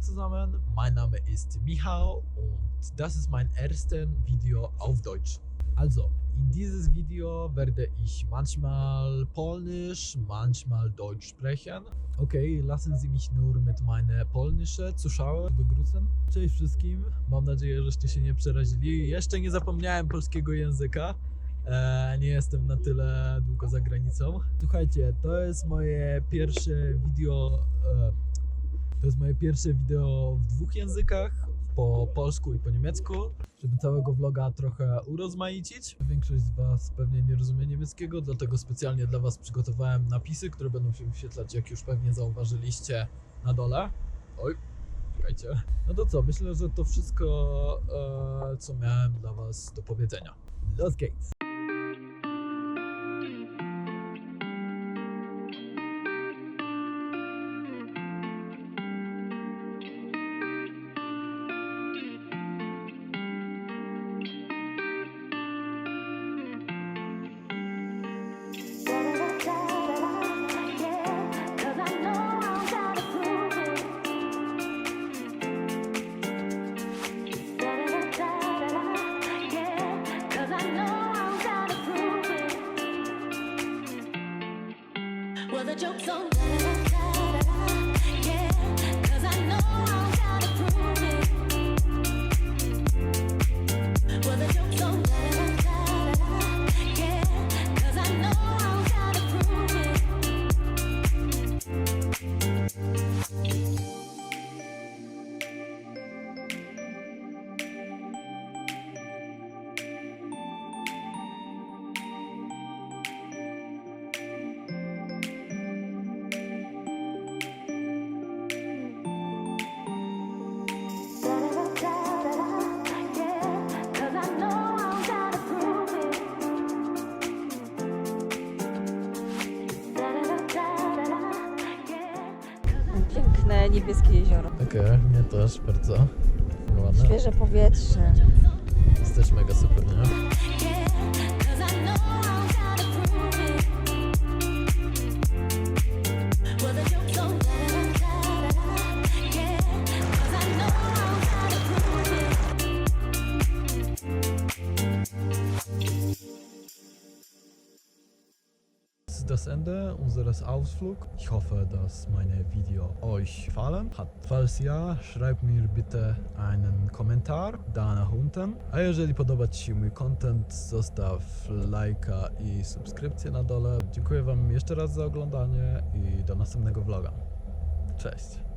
zusammen, mein Name ist Michał und das ist mein erstes Video auf Deutsch. Also, in dieses Video werde ich manchmal Polnisch, manchmal Deutsch sprechen. Okay, lassen Sie mich nur mit meinen polnischen Zuschauer begrüßen. Cześć wszystkim, mam nadzieję, żeście się nie przerazili. Jeszcze nie zapomniałem polskiego języka. E, nie jestem na tyle długo za granicą. Słuchajcie, to jest moje pierwsze video. E, to jest moje pierwsze wideo w dwóch językach, po polsku i po niemiecku, żeby całego vloga trochę urozmaicić. Większość z Was pewnie nie rozumie niemieckiego, dlatego specjalnie dla Was przygotowałem napisy, które będą się wyświetlać, jak już pewnie zauważyliście na dole. Oj, czekajcie. No to co, myślę, że to wszystko, e, co miałem dla Was do powiedzenia. Los geht's! Well, the joke's on. Niebieskie jezioro. Okej, mnie też bardzo ładne. Świeże powietrze. Jest też mega super, nie? Ist das Ende unseres Ausflugs. Ich hoffe, dass meine Video euch gefallen hat. Falls ja, schreibt mir bitte einen Kommentar da nach unten. A jeżeli podoba Ci się mój content, zostaw lajka i subskrypcję na dole. Dziękuję Wam jeszcze raz za oglądanie i do następnego vloga. Cześć!